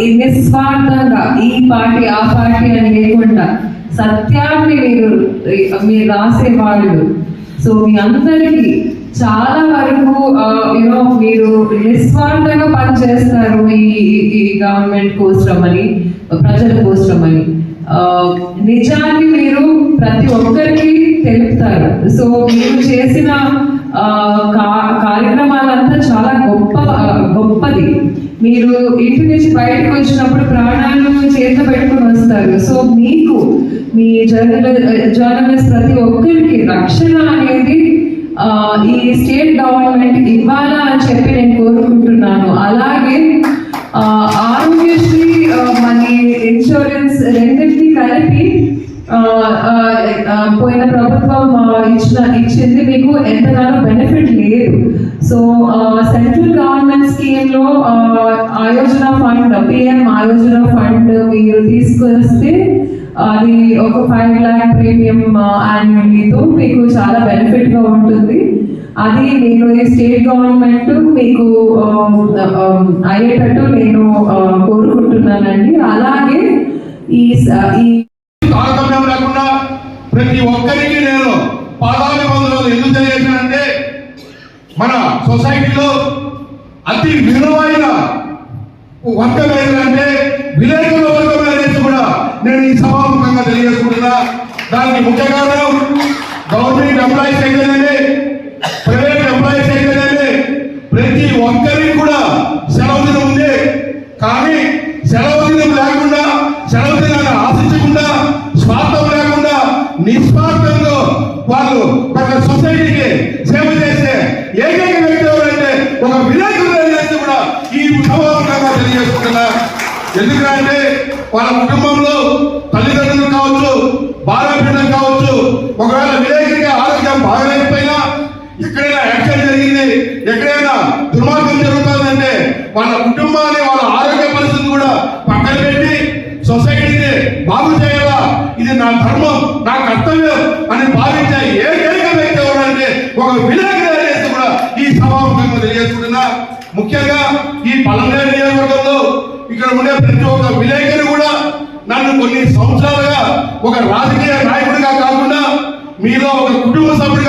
ఈ నిస్వార్థంగా ఈ పార్టీ ఆ పార్టీ అని లేకుండా సత్యాన్ని మీరు మీరు రాసే వాళ్ళు సో మీ అందరికీ చాలా వరకు యూనో మీరు నిస్వార్థంగా పనిచేస్తారు ఈ ఈ- ఈ గవర్నమెంట్ కోసం అని ప్రజల కోసం అని. ఆ, నిజాన్ని మీరు ప్రతి ఒక్కరికి తెలుపుతారు. సో మీరు చేసిన ఆ, కార్యక్రమాలంతా చాలా గొప్ప గొప్పది. మీరు ఇంటి నుంచి బయటకు వచ్చినప్పుడు ప్రాణాలు చేత పెట్టుకుని వస్తారు. సో మీకు మీ జర్నలి జర్నలిస్ట్ eh, ప్రతి ఒక్కరికి రక్షణ అనేది ఈ స్టేట్ గవర్నమెంట్ ఇవ్వాలా అని చెప్పి నేను కోరుకుంటున్నాను. అలాగే ఆరోగ్యశ్రీ మనీ ఇన్సూరెన్స్ రెండింటినీ కలిపి పోయిన ప్రభుత్వం ఇచ్చిన ఇచ్చింది మీకు ఎంతగానో బెనిఫిట్ లేదు. సో సెంట్రల్ గవర్నమెంట్ స్కీమ్లో ఆయోజన ఫండ్ పిఎం ఆయోజన ఫండ్ మీరు తీసుకొస్తే అది ఒక ఫైవ్ ల్యాక్ ప్రీమియం యాన్యువల్లీతో మీకు చాలా బెనిఫిట్గా ఉంటుంది. అది నేను స్టేట్ గవర్నమెంట్ మీకు అయ్యేటట్టు నేను కోరుకుంటున్నానండి. అలాగే ఈ ఈ తారతమ్యం లేకుండా ప్రతి ఒక్కరికి నేను పాదాభివందనాలు ఎందుకు తెలియజేశానంటే మన సొసైటీలో అతి విలువైన వర్గం ఏంటంటే విలేకరుల వర్గం అనేది కూడా నేను ఈ సభాముఖంగా తెలియజేసుకుంటున్నా. దానికి ముఖ్య కారణం గవర్నమెంట్ ఎంప్లాయీస్ అయితేనే ప్రైవేట్ ఎంప్లాయీస్ అయితేనే ప్రతి ఒక్కరికి కూడా సెలవు దినం ఉంది. కానీ సెలవు దినం లేకుండా సెలవు దినాన్ని ఆశించకుండా స్వార్థం లేకుండా నిస్వార్థంతో వాళ్ళు ఒక సొసైటీకి సేవ చేసే ఏ వ్యక్తి ఎవరంటే ఒక విలేకరులు అనేది కూడా ఈ ఉత్సవాత్మకంగా తెలియజేసుకుంటున్నా. ఎందుకంటే వాళ్ళ కుటుంబంలో తల్లిదండ్రులు కావచ్చు భార్య బిడ్డలు కావచ్చు ఒకవేళ విలేకరికి ఆరోగ్యం బాగలేకపోయినా ఎక్కడైనా యాక్సిడెంట్ జరిగింది ఎక్కడైనా దుర్మార్గం జరుగుతుందంటే వాళ్ళ కుటుంబాన్ని వాళ్ళ ఆరోగ్య పరిస్థితి కూడా పక్కన పెట్టి సొసైటీని బాగు చేయాలా? ఇది నా ధర్మం నా కర్తవ్యం అని భావించే ఏకైక వ్యక్తి ఎవరంటే ఒక విలేకరి కూడా ఈ సభాముఖంగా తెలియజేస్తున్నా ముఖ్యంగా ఈ పలమనేరు నియోజకవర్గంలో ఇక్కడ ఉండే ప్రతి ఒక్క విలేకరి కూడా నన్ను కొన్ని సంవత్సరాలుగా ఒక రాజకీయ నాయకుడిగా కాకుండా మీలో ఒక కుటుంబ సభ్యుడు